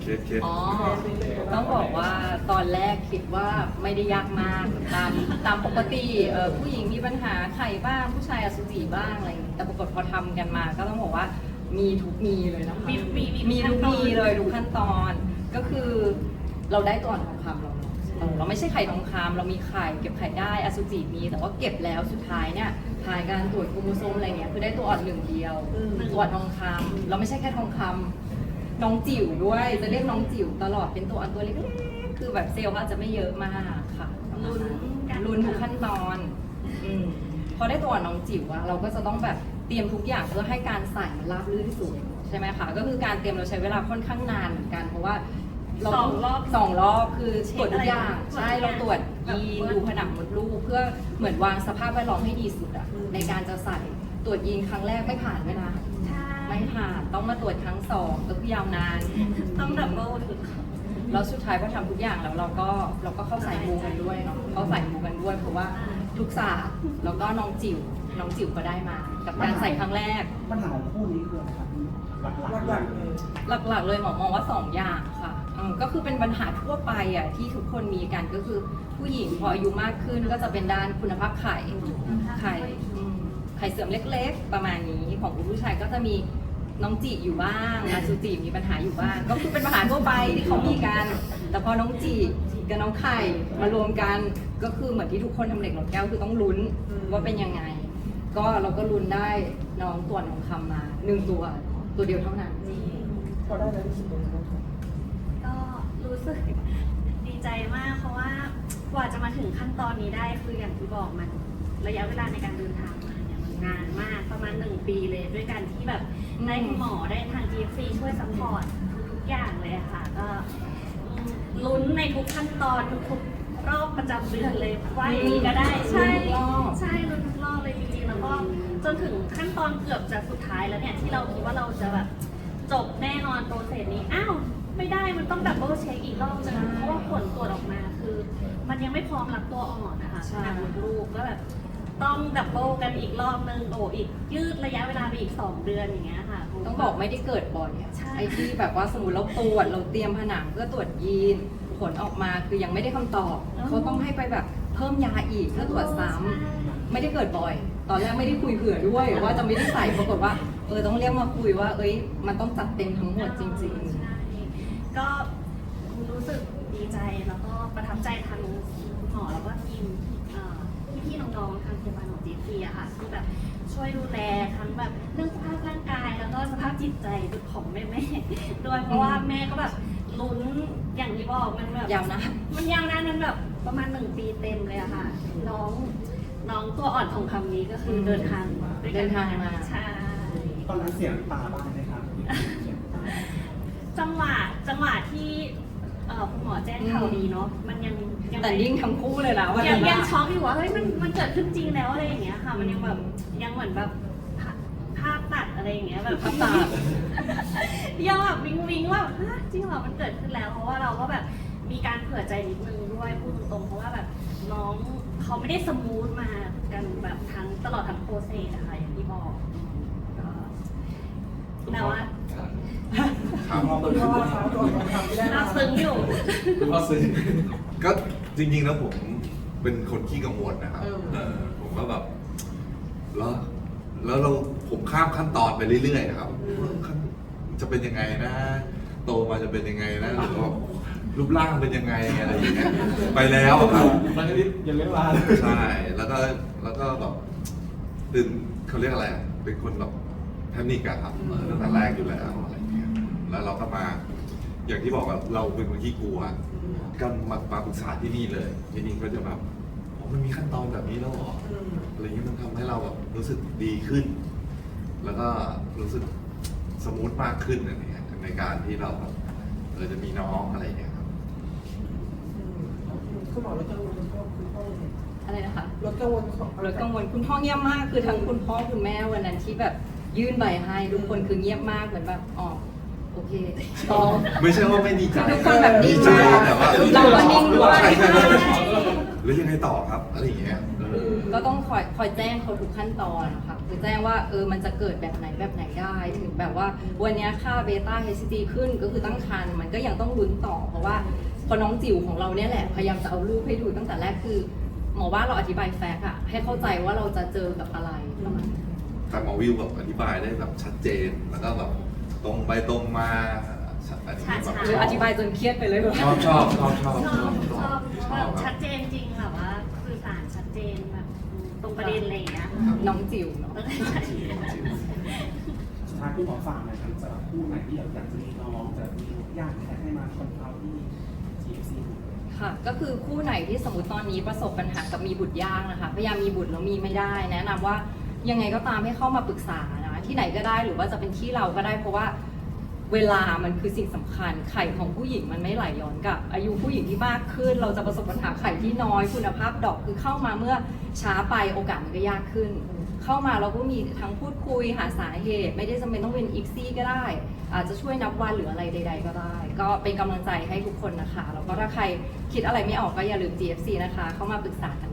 เคสเคสอ๋อ ต้องบอกว่าตอนแรกคิดว่าไม่ได้ยากมาก ตามตามปกติเอ่อผู้หญิงมีปัญหาไข่บ้าง ผู้ชายอสุจิบ้างอะไรอย่างงี้แต่ปรากฏพอทำกันมา ก็ต้องบอกว่ามีทุกมีเลยนะคะ มีมีมีมีทุกขั้นตอนมีเลยทุกขั้นตอน ก็คือเราได้ตัวอ่อนทองคำเราเนอะเออเราไม่ใช่ไข่ทองคำเรามีไข่เก็บไข่ได้อสุจิมี แต่ว่าเก็บแล้วสุดท้ายเนี่ยผ่านการตรวจโครโมโซมอะไรเงี้ยคือได้ตัวอ่อนหนึ่งเดียวตัวอ่อนทองคำเราไม่ใช่แค่ทองคำ น้องจิ๋วด้วย จะเรียกน้องจิ๋วตลอดเป็นตัวอันตัวเล็กๆคือแบบเซลล์เขาอาจจะไม่เยอะมากค่ะลุ้นกันลุ้นทุกขั้นตอนอืมพอได้ตัวน้องจิ๋วอะเราก็จะต้องแบบเตรียมทุกอย่างเพื่อให้การใส่มันราบรื่นที่สุดใช่ไหมคะก็คือการเตรียมเราใช้เวลาค่อนข้างนานเหมือนกันเพราะว่าเราสองรอบสองรอบคือตรวจทุกอย่างเช็คอะไรใช่เราตรวจยีนดูผนังมดลูกเพื่อเหมือนวางสภาพแวดล้อมให้ดีสุดอะในการจะใส่ตรวจยีนครั้งแรกไม่ผ่านด้วยนะใช่ ไม่ผ่านต้องมาตรวจครั้งสองก็คือยาวนาน ต้องดับเบิลถึงแล้วสุดท้ายพอทำทุกอย่างแล้วเราก็เราก็เข้าใส่มูกันด้วยเนาะเข้าใส่มูกันด้วยเพราะว่าทุกศาสตร์แล้วก็น้องจิ๋วน้องจิ๋วก็ได้มา กับการใส่ครั้งแรกปัญหาของคู่นี้คืออะไรครับหลักๆเลยหลักๆเลยหมอมองว่าสองอย่างค่ะอืมก็คือเป็นปัญหาทั่วไปอะที่ทุกคนมีกันก็คือผู้หญิงพออายุมากขึ้นก็จะเป็นด้านคุณภาพไข่ไข่อืมไข่เสื่อมเล็กๆ ประมาณนี้ของคุณผู้ชายก็จะมี น้องจีอยู่บ้างอสุจิมีปัญหาอยู่บ้าง ก็คือเป็นปัญหาทั่วไปที่เขามีกัน แต่พอน้องจีกับน้องไข่มารวมกันก็คือเหมือนที่ทุกคนทำเหล็กหลอดแก้วคือต้องลุ้นว่าเป็นยังไง ก็เราก็ลุ้นได้น้องตัวน้องคำมาหนึ่งตัวตัวเดียวเท่านั้น พอได้แล้วรู้สึกยังไงบ้างครับก็รู้สึกดีใจมาก เพราะว่ากว่าจะมาถึงขั้นตอนนี้ได้คืออย่างที่บอกมัน ระยะเวลาในการเดินทางมาเนี่ยมันนานมากประมาณหนึ่งปีเลย ด้วยการที่แบบได้คุณหมอได้ทาง GFC ช่วยซัพพอร์ตทุกอย่างเลยอะค่ะ ก็อืมลุ้นในทุกขั้นตอนทุกๆรอบประจำเดือนเลยว่าอย่างนี้ก็ได้ใช่ลุ้นทุกรอบใช่ลุ้นทุกรอบเลยจริงๆ แล้วก็จนถึงขั้นตอนเกือบจะสุดท้ายแล้วเนี่ยที่เราคิดว่าเราจะแบบจบแน่นอนโปรเซสนี้อ้าวไม่ได้มันต้องดับเบิลเช็คอีกรอบนึงเพราะว่าผลตรวจออกมาคือ มันยังไม่พร้อมรับตัวอ่อนนะคะใช่ขนาดมดลูกแล้วแบบ ต้องดับเบิลกันอีกรอบนึงโอ้อีกยืดระยะเวลาไปอีก 2 เดือนอย่างเงี้ยค่ะ ต้องบอกไม่ได้เกิดบ่อยอะใช่ ไอ้ที่แบบว่าสมมติเราตรวจเราเตรียมผนังเพื่อตรวจยีน ผลออกมาคือยังไม่ได้คำตอบ เขาต้องให้ไปแบบเพิ่มยาอีกเพื่อตรวจซ้ำไม่ได้เกิดบ่อย ตอนแรกไม่ได้คุยเผื่อด้วยว่าจะไม่ได้ใส่ปรากฏว่าเออต้องเรียกมาคุยว่า เอ้ย มันต้องจัดเต็มทั้งหมดจริงใช่ก็รู้สึกดีใจแล้วก็ประทับใจทางคุณหมอแล้วก็ทีมเอ่อ พี่ๆน้องๆทางพยาบาลของจีทีอะค่ะที่แบบช่วยดูแลทั้งแบบเรื่องสภาพร่างกายแล้วก็สภาพจิตใจของแม่ๆด้วยเพราะว่าแม่ก็แบบลุ้นอย่างที่บอกมันแบบๆยาวนานมันยาวนานมันแบบประมาณหนึ่งปีเต็มเลยอะค่ะ น้องน้องตัวอ่อนของคำนี้ก็คือเดินทางด้วยกัเดินทางมา ใช่ ตอนนั้นเสียงตาบ้างไหมครับ จังหวะจังหวะที่ เอ่อคุณหมอแจ้งข่าวดีเนาะมันยังยังแต่ยิ่งทั้งคู่เลยนะวันยังนั้นยังอะช็อกอยู่ว่าเฮ้ยมันมันเกิดขึ้นจริงแล้วอะไรอย่างเงี้ยค่ะ มันยังแบบยังเหมือนแบบภาภาพตัดอะไรอย่างเงี้ยแบบ ภาพตัด ยังแบบวิงวิงว่าฮะจริงเหรอมันเกิดขึ้นแล้ว เพราะว่าเราก็แบบมีการเผื่อใจนิดนึงด้วยพูดตรงๆเพราะว่าแบบน้องเขาไม่ได้สมูทมากันแบบทั้งตลอดทั้งโปรเซสอะค่ะอย่างที่บอกก็แต่ว่า ครับคุณพ่อเขาโดนทำที่ได้น่าซึ้งอยู่ คุณพ่อซื้อ ก็จริงๆแล้วผมเป็นคนขี้กังวลนะครับเออ เออผมก็แบบแล้วแล้วเราผมข้ามขั้นตอนไปเรื่อยๆครับขั้นจะเป็นยังไงนะ โตมาจะเป็นยังไงนะหรือว่ารูปร่างเป็นยังไงอะไรอย่างเงี้ยไปแล้วอะครับ มันก็ยังไม่ลาใช่ แล้วก็แล้วก็แบบตื่นเขาเรียกอะไรอะเป็นคนแบบแพนิกอะครับเออตั้งแต่แรกอยู่แล้วอะไรอย่างเงี้ย แล้วเราก็มาอย่างที่บอกว่าเราเป็นคนที่กลัวก็มามาปรึกษาที่นี่เลยที่นี่ก็จะแบบอ๋อมันมีขั้นตอนแบบนี้แล้วเหรออะไรอย่างเงี้ยมันทำให้เราแบบรู้สึกดีขึ้น แล้วก็รู้สึกสมูทมากขึ้นอะไรเงี้ยในการที่เราแบบเออจะมีน้องอะไรอย่างเงี้ยครับคุณหมอลดกังวลคุณพ่อคุณพ่อยังไงอะไรนะคะลดกังวลของรถกังวลคุณพ่อเงียบมากคือทั้งคุณพ่อคุณแม่วันนั้นที่แบบยื่นใบให้ทุกคนคือเงียบมากเหมือนแบบอ๋อ โอเคต่อไม่ใช่ว่าไม่ดีใจทุกคนแบบนิ่งใจมากแต่ว่าเราก็นิ่งด้วย ใช่ใช่ใช่แล้วยังไงต่อครับอะไรอย่างเงี้ยเออ ก็ต้องคอยคอยแจ้งเขาทุกขั้นตอนนะคะคือแจ้งว่าเออมันจะเกิดแบบไหนแบบไหนได้ ถึงแบบว่าวันเนี้ยค่าเบต้า HCG ขึ้นก็คือตั้งครรภ์มันก็ยังต้องลุ้นต่อ เพราะว่าพอน้องจิ๋วของเราเนี่ยแหละ พยายามจะเอารูปให้ดูตั้งแต่แรกคือ หมอว่าเราอธิบายแฟกต์อะให้เข้าใจว่าเราจะเจอกับอะไรประมาณนั้น แต่หมอวิวแบบอธิบายได้แบบชัดเจน แล้วก็แบบ ตรงไปตรงมาชัดอันนี้แบบหรืออธิบายจนเครียดไปเลยเหรอชอบชอบชอบชอบชอบชอบชแบอบบชัดเจนจริงแบบว่าสื่อสารชัดเจนแบบตรงประเด็นอะไรอย่างเงี้ยน้องจิ๋วเนาะเออใช่สุดท้ายคุณหมอฝากหน่อยครับสำหรับผู้ไหนที่อยากจะมีน้องจะมีญาติแค่ให้มาคอนซัลท์ที่ GFC ค่ะก็คือคู่ไหนที่สมมติตอนนี้ประสบปัญหากับมีบุตรยากนะคะพยายามมีบุตรแล้วมีไม่ได้ แนะนำว่ายังไงก็ตามให้เข้ามาปรึกษานะ ที่ไหนก็ได้ หรือว่าจะเป็นที่เราก็ได้ เพราะว่าเวลามันคือสิ่งสำคัญ ไข่ของผู้หญิงมันไม่ไหลย้อนกลับ อายุผู้หญิงที่มากขึ้น เราจะประสบปัญหาไข่ที่น้อยคุณภาพดอกคือเข้ามาเมื่อช้าไปโอกาสมันก็ยากขึ้น เข้ามาเราก็มีทั้งพูดคุยหาสาเหตุ ไม่ได้จำเป็นต้องเป็นอีกซี่ก็ได้ อาจจะช่วยนับวันหรืออะไรใด ๆ ก็ได้ ก็เป็นกำลังใจให้ทุกคนนะคะแล้วก็ถ้าใครคิดอะไรไม่ออกก็อย่าลืม GFC นะคะ เข้ามาปรึกษากัน